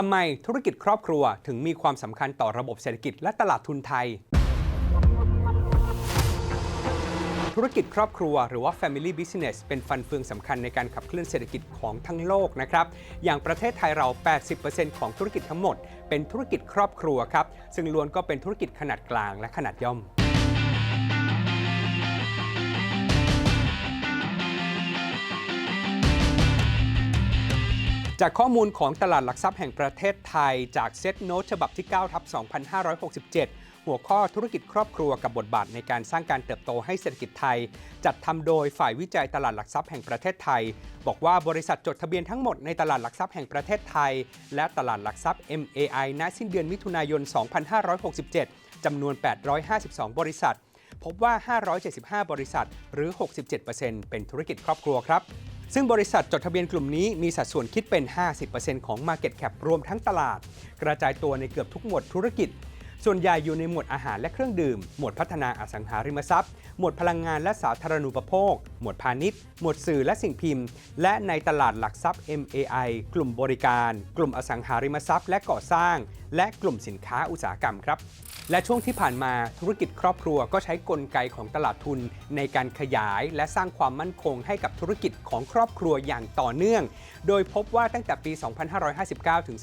ทำไมธุรกิจครอบครัวถึงมีความสำคัญต่อระบบเศรษฐกิจและตลาดทุนไทย ธุรกิจครอบครัวหรือว่า Family Business เป็นฟันเฟืองสำคัญในการขับเคลื่อนเศรษฐกิจของทั้งโลกนะครับ อย่างประเทศไทยเรา 80%ของธุรกิจทั้งหมด เป็นธุรกิจครอบครัวครับ ซึ่งล้วนก็เป็นธุรกิจขนาดกลางและขนาดย่อม จากข้อมูลของตลาดหลักทรัพย์แห่งประเทศไทย จากเซตโนตฉบับที่9ทับ2567 หัวข้อธุรกิจครอบครัวกับบทบาทในการสร้างการเติบโตให้เศรษฐกิจไทย จัดทำโดยฝ่ายวิจัยตลาดหลักทรัพย์แห่งประเทศไทย บอกว่าบริษัทจดทะเบียนทั้งหมดในตลาดหลักทรัพย์แห่งประเทศไทย และตลาดหลักทรัพย์ MAI ณสิ้นเดือนมิถุนายน 2567จำนวน 852 บริษัท พบว่า 575 บริษัท หรือ 67%เป็นธุรกิจครอบครัวครับ ซึ่งบริษัทจดทะเบียนกลุ่มนี้มีสัดส่วนคิดเป็น 50%ของ Market Cap รวมทั้งตลาด กระจายตัวในเกือบทุกหมวดธุรกิจ ส่วนใหญ่อยู่ในหมวดอาหารและเครื่องดื่ม หมวดพัฒนาอสังหาริมทรัพย์ หมวดพลังงานและสาธารณูปโภค หมวดพาณิชย์ หมวดสื่อและสิ่งพิมพ์ และในตลาดหลักทรัพย์ MAI กลุ่มบริการ กลุ่มอสังหาริมทรัพย์และก่อสร้าง และกลุ่มสินค้าอุตสาหกรรมครับและช่วงที่ผ่านมาธุรกิจครอบครัวก็ใช้กลไกของตลาดทุน ในการขยายและสร้างความมั่นคงให้กับธุรกิจของครอบครัวอย่างต่อเนื่อง โดยพบว่าตั้งแต่ปี 2559 ถึง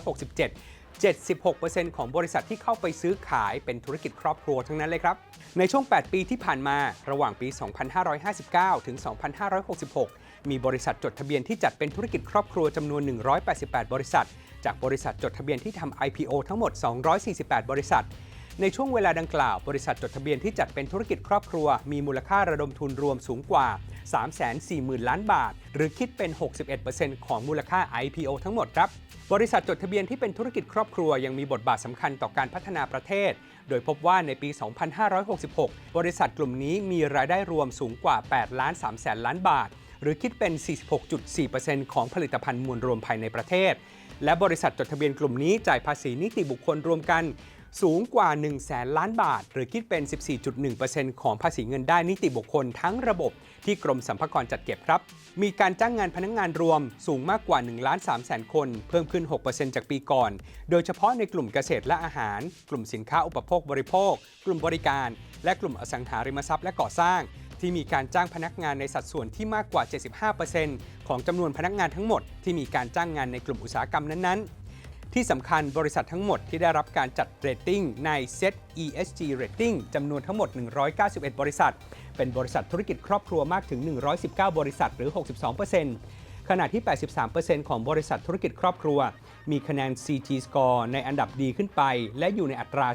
2567 76%ของบริษัทที่เข้าไปซื้อขายเป็นธุรกิจครอบครัวทั้งนั้นเลยครับ ในช่วง 8 ปีที่ผ่านมา ระหว่างปี 2559 ถึง 2566 มีบริษัทจดทะเบียนที่จัดเป็นธุรกิจครอบครัวจำนวน 188 บริษัท จากบริษัทจดทะเบียนที่ทำ IPO ทั้งหมด 248 บริษัท ในช่วงเวลาดังกล่าว บริษัทจดทะเบียนที่จัดเป็นธุรกิจครอบครัว มีมูลค่าระดมทุนรวมสูงกว่า 340,000 ล้านบาท หรือคิดเป็น 61%ของมูลค่า IPO ทั้งหมดครับบริษัทจดทะเบียนที่เป็นธุรกิจครอบครัวยังมีบทบาทสำคัญต่อการพัฒนาประเทศ โดยพบว่าในปี 2566 บริษัทกลุ่มนี้มีรายได้รวมสูงกว่า 8 ล้าน3แสนล้านบาท หรือคิดเป็น 46.4%ของผลิตภัณฑ์มวลรวมภายในประเทศ และบริษัทจดทะเบียนกลุ่มนี้จ่ายภาษีนิติบุคคลรวมกัน สูงกว่า 1 0 0 0 0แสนล้านบาท หรือคิดเป็น 14.1%ของภาษีเงินได้นิติบุคคลทั้งระบบที่กรมสรรพากรจัดเก็บครับ มีการจ้างงานพนักงงานรวมสูงมากกว่า1ล้าน3แสนคน เพิ่มขึ้น 6%จากปีก่อน โดยเฉพาะในกลุ่มเกษตรและอาหาร กลุ่มสินค้าอุปโภคบริโภค กลุ่มบริการ และกลุ่มอสังหาริมทรัพย์และก่อสร้าง ที่มีการจ้างพนักงานในสัดส่วนที่มากกว่า 75%ของจำนวนพนักงานทั้งหมดที่มีการจ้างงานในกลุ่มอุตสาหกรรมนั้นๆ ที่สำคัญบริษัททั้งหมดที่ได้รับการจัดเรตติ้งใน Set ESG Rating จำนวนทั้งหมด 191 บริษัท เป็นบริษัทธุรกิจครอบครัวมากถึง 119 บริษัทหรือ 62%ขณะที่ 83%ของบริษัทธุรกิจครอบครัว มีคะแนน CG Score ในอันดับดีขึ้นไป และอยู่ในอัตรา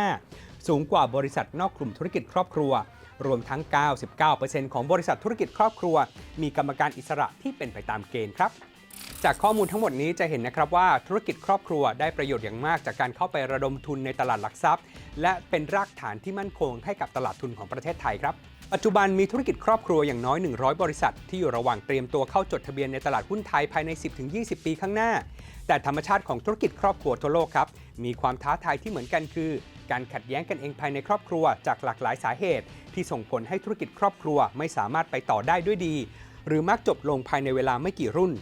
4-5 สูงกว่าบริษัทนอกกลุ่มธุรกิจครอบครัว รวมทั้ง 99%ของบริษัทธุรกิจครอบครัว มีกรรมการอิสระที่เป็นไปตามเกณฑ์ครับ จากข้อมูลทั้งหมดนี้จะเห็นนะครับว่าธุรกิจครอบครัวได้ประโยชน์อย่างมากจากการเข้าไประดมทุนในตลาดหลักทรัพย์ และเป็นรากฐานที่มั่นคงให้กับตลาดทุนของประเทศไทยครับ ปัจจุบันมีธุรกิจครอบครัวอย่างน้อย 100 บริษัท ที่อยู่ระหว่างเตรียมตัวเข้าจดทะเบียนในตลาดหุ้นไทยภายใน 10-20 ปีข้างหน้า แต่ธรรมชาติของธุรกิจครอบครัวทั่วโลกครับมีความท้าทายที่เหมือนกันคือ การขัดแย้งกันเองภายในครอบครัวจากหลากหลายสาเหตุ ที่ส่งผลให้ธุรกิจครอบครัวไม่สามารถไปต่อได้ด้วยดี หรือมักจบลงภายในเวลาไม่กี่รุ่น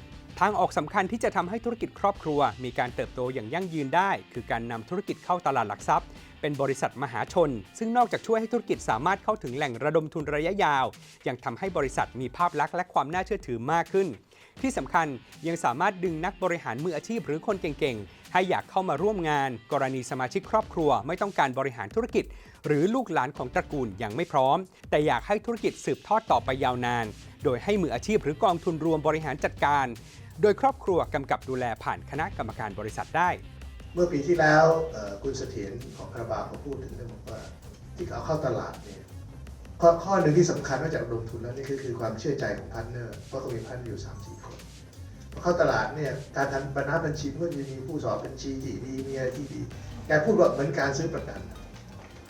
ทางออกสำคัญที่จะทำให้ธุรกิจครอบครัว มีการเติบโตอย่างยั่งยืนได้ คือการนำธุรกิจเข้าตลาดหลักทรัพย์เป็นบริษัทมหาชน ซึ่งนอกจากช่วยให้ธุรกิจสามารถเข้าถึงแหล่งระดมทุนระยะยาว ยังทำให้บริษัทมีภาพลักษณ์และความน่าเชื่อถือมากขึ้น ที่สำคัญยังสามารถดึงนักบริหารมืออาชีพหรือคนเก่งๆ ให้อยากเข้ามาร่วมงาน กรณีสมาชิกครอบครัว ไม่ต้องการบริหารธุรกิจ หรือลูกหลานของตระกูลยังไม่พร้อม แต่อยากให้ธุรกิจสืบทอดต่อไปยาวนาน โดยให้มืออาชีพหรือกองทุนรวมบริหารจัดการ โดยครอบครัวกำกับดูแลผ่านคณะกรรมการบริษัทได้ มื่อปีที่แล้วคุณเสถียรของคาราบาวเขาพูดถึงเรื่องบอกว่าที่เอาเข้าตลาดเนี่ยข้อข้อหนึ่งที่สำคัญนอกจากลงทุนแล้วนี่ก็คือความเชื่อใจของพาร์ทเนอร์เพราะเขามีพาร์ทเนอร์อยู่สามสี่คนพอเข้าตลาดเนี่ยการทำบรรณาบัญชีก็จะมีผู้สอบบัญชีที่ดีมีอะไรที่ดีแกพูดว่าเหมือนการซื้อประกัน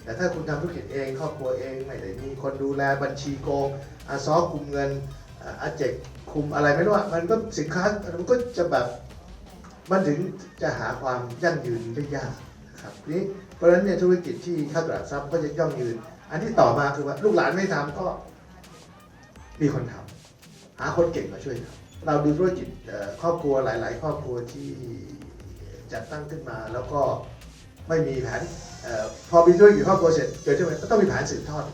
แต่ถ้าคุณทำธุรกิจเองครอบครัวเองไม่ได้มีคนดูแลบัญชีโกงอาซอคุมเงินอาเจกคุมอะไรไม่รู้อะมันก็สินค้ามันก็จะแบบ มันถึงจะหาความยั่งยืนได้ยากนะครับนี้เพราะฉะนั้นเนี่ยธุรกิจที่เข้าตลาดทรัพย์ก็จะยั่งยืน อันที่ต่อมาคือว่าลูกหลานไม่ทำก็มีคนทำหาคนเก่งมาช่วยทำเราดูธุรกิจครอบครัวหลาย ๆ ครอบครัวที่จัดตั้งขึ้นมาแล้วก็ไม่มีแผนออพอมีธุรกิจครอบครัวเสร็จเกิดขึ้นมาก็ต้องมีแผนสืบทอด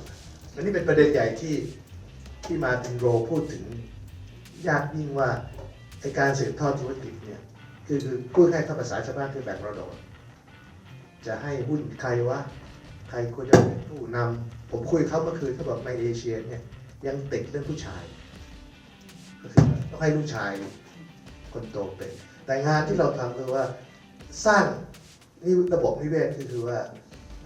อันนี้เป็นประเด็นใหญ่ที่ที่มาตินโรพูดถึงยากยิ่งว่าไอการสืบทอดธุรกิจเนี่ย คือคือพูดให้ถ้าภาษาชาวบ้านคือแบ่งมรดกจะให้หุ้นใครวะใครควรจะเป็นผู้นำผมคุยเขาเมื่อคืนเขาบอกในเอเชียเนี่ยยังติดเรื่องผู้ชาย ก็คือต้องให้ลูกชายคนโตเป็น แต่งานที่เราทำคือว่าสร้างนี่ระบบนิเวศคือคือว่า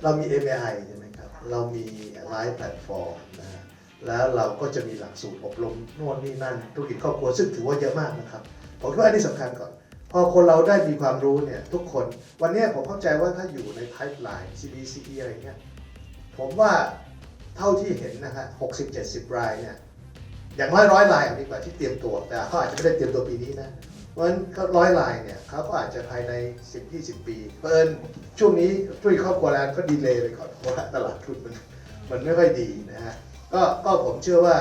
เรามี ai ใช่ไหมครับ เรามีไลฟ์แพลตฟอร์มนะฮะแล้วเราก็จะมีหลักสูตรอบรมน่นนี่นั่นธุรกิจครอบครัวซึ่งถือว่าเยอะมากนะครับ ผมคิดว่าอันนี้สำคัญก่อน พอคนเราได้มีความรู้เนี่ยทุกคนวันนี้ผมเข้าใจว่าถ้าอยู่ใน pipeline CBCE อะไรเงี้ยผมว่าเท่าที่เห็นนะฮะ60-70รายเนี่ยอย่างน้อยร้อยลายดีกว่าที่เตรียมตัว แต่เขาอาจจะไม่ได้เตรียมตัวปีนี้นะเพราะฉะนั้นร้อยลายเนี่ยเขาก็อาจจะภายใน 10 20 ปีเพิ่นช่วงนี้ช่วยครอบครัวแล้วก็ดีเลยไปก่อนเพราะว่าตลาดทุนมันมันไม่ค่อยดีนะฮะก็ก็ผมเชื่อว่า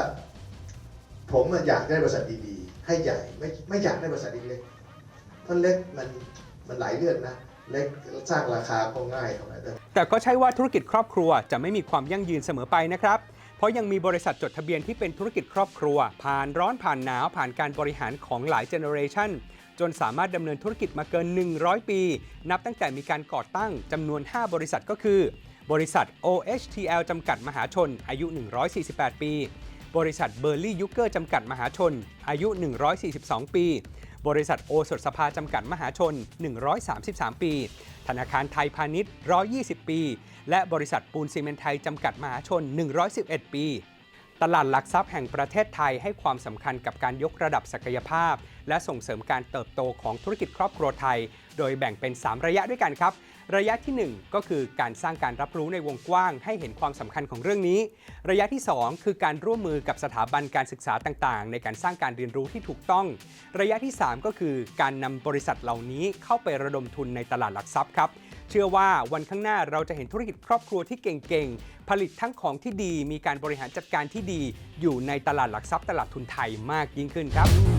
ผมอะอยากได้บริษัทดีๆ ให้ใหญ่ไม่ไม่อยากได้บริษัทเล็ก ๆเพราเล็กมันมันหลายเรื่องนะ เล็กสร้างราคาก็ง่ายเท่าไหร่แต่แต่ก็ใช่ว่าธุรกิจครอบครัวจะไม่มีความยั่งยืนเสมอไปนะครับ เพราะยังมีบริษัทจดทะเบียนที่เป็นธุรกิจครอบครัว ผ่านร้อนผ่านหนาวผ่านการบริหารของหลายเจเนอเรชันจนสามารถดำเนินธุรกิจมาเกิน 100 ปี นับตั้งแต่มีการก่อตั้งจำนวน 5 บริษัทก็คือ บริษัท OHTL จำกัดมหาชน อายุ 148 ปี บริษัทเบอร์ลี่ยุเกอร์จำกัดมหาชน อายุ 142 ปี บริษัทโอสถสภาจำกัดมหาชน 133 ปี ธนาคารไทยพาณิชย์ 120 ปี และบริษัทปูนซีเมนไทยจำกัดมหาชน 111 ปี ตลาดหลักทรัพย์แห่งประเทศไทยให้ความสำคัญกับการยกระดับศักยภาพ และส่งเสริมการเติบโตของธุรกิจครอบครัวไทย โดยแบ่งเป็น 3 ระยะด้วยกันครับ ระยะทีหนึ่1 ก็คือการสร้างการรับรู้ในวงกว้าง ให้เห็นความสำคัญของเรื่องนี้ ระยะที่ 2 คือการร่วมมือกับสถาบันการศึกษาต่างๆ ในการสร้างการเรียนรู้ที่ถูกต้อง ระยะที่ 3 ก็คือการนำบริษัทเหล่านี้เข้าไประดมทุนในตลาดหลักทรัพย์ครับเชื่อว่าวันข้างหน้าเราจะเห็นธุรกิจครอบครัวที่เก่งๆ ผลิตทั้งของที่ดี มีการบริหารจัดการที่ดี อยู่ในตลาดหลักทรัพย์ตลาดทุนไทยมากยิ่งขึ้นครับ